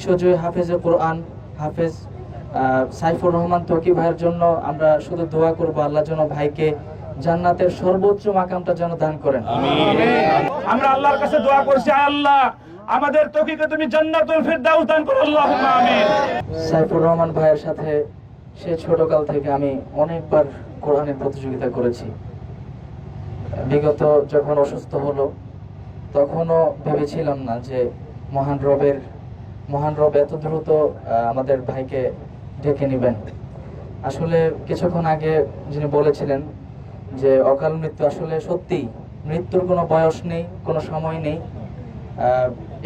বিশ্বজয়ী হাফেজে কোরআন হাফেজ সাইফুর রহমান তকি ভাইয়ের জন্য আমরা শুধু দোয়া করব আল্লাহ যেন ভাইকে জান্নাতের সর্বোচ্চ মাকামটা যেন দান করেন। আমরা আল্লাহর কাছে দোয়া করছি আল্লাহ আমাদের তকিকে তুমি জান্নাতুল ফিরদাউস দান করো আল্লাহুম্মা আমিন। সাইফুর রহমান ভাইয়ের সাথে সে ছোটকাল থেকে আমি অনেকবার কোরআনের প্রতিযোগিতা করেছি। বিগত যখন অসুস্থ হলো তখনও ভেবেছিলাম না যে মহান রবের মহান রব এত দ্রুত আমাদের ভাইকে ডেকে নেবেন। আসলে কিছুক্ষণ আগে যিনি বলেছিলেন যে অকাল মৃত্যু আসলে সত্যি, মৃত্যুর কোনো বয়স নেই, কোনো সময় নেই।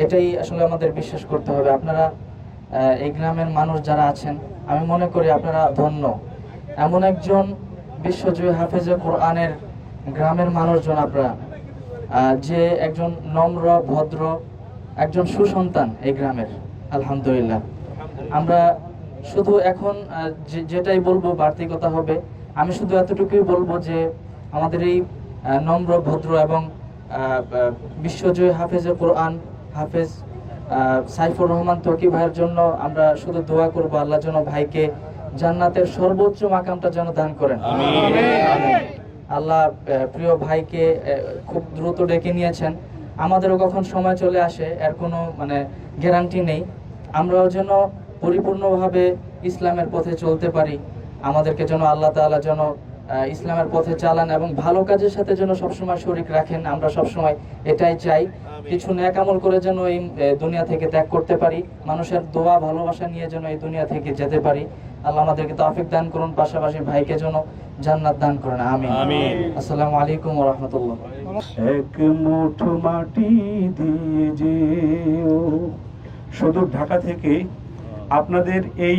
এটাই আসলে আমাদের বিশ্বাস করতে হবে। আপনারা এই গ্রামের মানুষ যারা আছেন, আমি মনে করি আপনারা ধন্য। এমন একজন বিশ্বজয়ী হাফেজে কোরআনের গ্রামের মানুষজন আপনারা যে একজন নম্র, ভদ্র, একজন সুসন্তান এই গ্রামের। আলহামদুলিল্লাহ। আমরা শুধু এখন যেটাই বলব বাড়তি কথা হবে। আমি শুধু এতটুকুই বলব যে আমাদের এই নম্র ভদ্র এবং বিশ্বজয়ী হাফেজে কোরআন হাফেজ সাইফুর রহমান তকি ভাইয়ের জন্য আমরা শুধু দোয়া করব আল্লাহ যেন ভাইকে জান্নাতের সর্বোচ্চ মাকামটা যেন দান করেন। আল্লাহ প্রিয় ভাইকে খুব দ্রুত ডেকে নিয়েছেন। আমাদেরও কখন সময় চলে আসে এর কোনো মানে গ্যারান্টি নেই। আমরাও যেন পরিপূর্ণভাবে ইসলামের পথে চলতে পারি। আমাদেরকে যেন আল্লাহ তাআলা যেন ইসলামের পথে চালান এবং ভালো কাজের সাথে যেন সবসময় শরিক রাখেন। আমরা সবসময় এটাই চাই। কিছু ন্যাক আমল করে যেন এই দুনিয়া থেকে ত্যাগ করতে পারি। মানুষের দোয়া ভালোবাসা নিয়ে যেন এই দুনিয়া থেকে যেতে পারি। আল্লাহ আমাদেরকে তৌফিক দান করুন পাশাপাশি ভাইকে যেন জান্নাত দান করেন। আমি আমিন। আসসালামু আলাইকুম ওয়া রাহমাতুল্লাহ এক মুঠো মাটি দিয়ে যেও। শুধু ঢাকা থেকে আপনাদের এই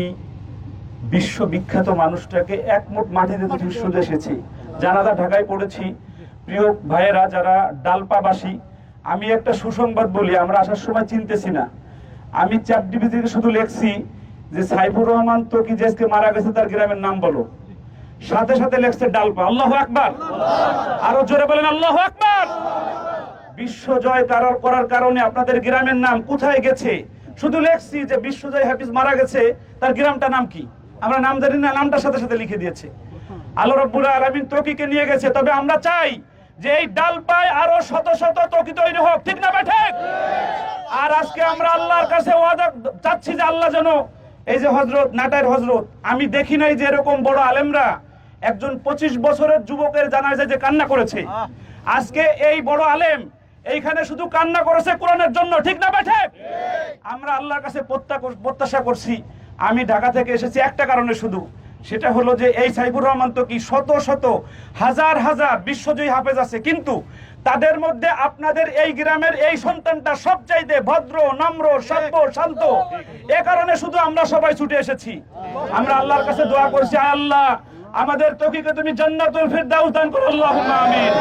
বিশ্ববিখ্যাত মানুষটাকে এক মুঠ মাটি দিতে শুধু এসেছি। জানাদা ঢাকায় পড়েছি, প্রিয় ভাইয়েরা যারা ডালপাবাসী, আমি একটা সুসংবাদ বলি, আমরা আসার সময় চিনতেছি না। আমি চ্যাপ ডিবি থেকে শুধু লেখছি যে সাইফুর রহমান তো কি যে মারা গেছে তার গ্রামের নাম বলো। সাথে সাথে লেখছে ডালপা। আল্লাহ আকবার! আরও জোরে বলেন, আল্লাহ আকবার! বিশ্বজয় কারার করার কারণে আপনাদের গ্রামের নাম কোথায় গেছে? শুধু লেখছি যে বিশ্বজয় হাফিজ মারা গেছে, তার গ্রামটা নাম কি? আমরা নাম জানি না, নামটার সাথে সাথে লিখে দিয়েছে। আল্লাহ রব্বুল আলামিন তকিকে নিয়ে গেছে, তবে আমরা চাই যে এই ডাল পায় আরও শত শত তকি তৈরি হোক, ঠিক না বেঠে আর আজকে আমরা আল্লাহর কাছে ওয়াদা চাচ্ছি যে আল্লাহ যেন এই যে হজরত নাটাইর হজরত আমি দেখি নাই যে এরকম বড় আলেমরা একজন পঁচিশ বছরের যুবকের জানায় যে কান্না করেছে। আজকে এই বড় আলেম এইখানে শুধু কান্না করেছে কোরআনের জন্য ঠিক না বেঠে আমরা আল্লাহর কাছে প্রত্যা- প্রত্যাশা করছি। আমি ঢাকা থেকে এসেছি একটা কারণে শুধু। সেটা হলো যে এই সাইবুর রহমান তো কি শত শত হাজার হাজার বিশ্বজয়ী হাফেজ আছে কিন্তু তাদের মধ্যে আপনাদের এই গ্রামের এই সন্তানটা সবচাইতে ভদ্র নম্র সভ্য শান্ত। এ কারণে শুধু আমরা সবাই ছুটে এসেছি। আমরা আল্লাহর কাছে দোয়া করছি আল্লাহ আমাদের তকিকে তুমি জান্নাতুল ফিরদাউস দান করো আল্লাহুম্মা আমিন।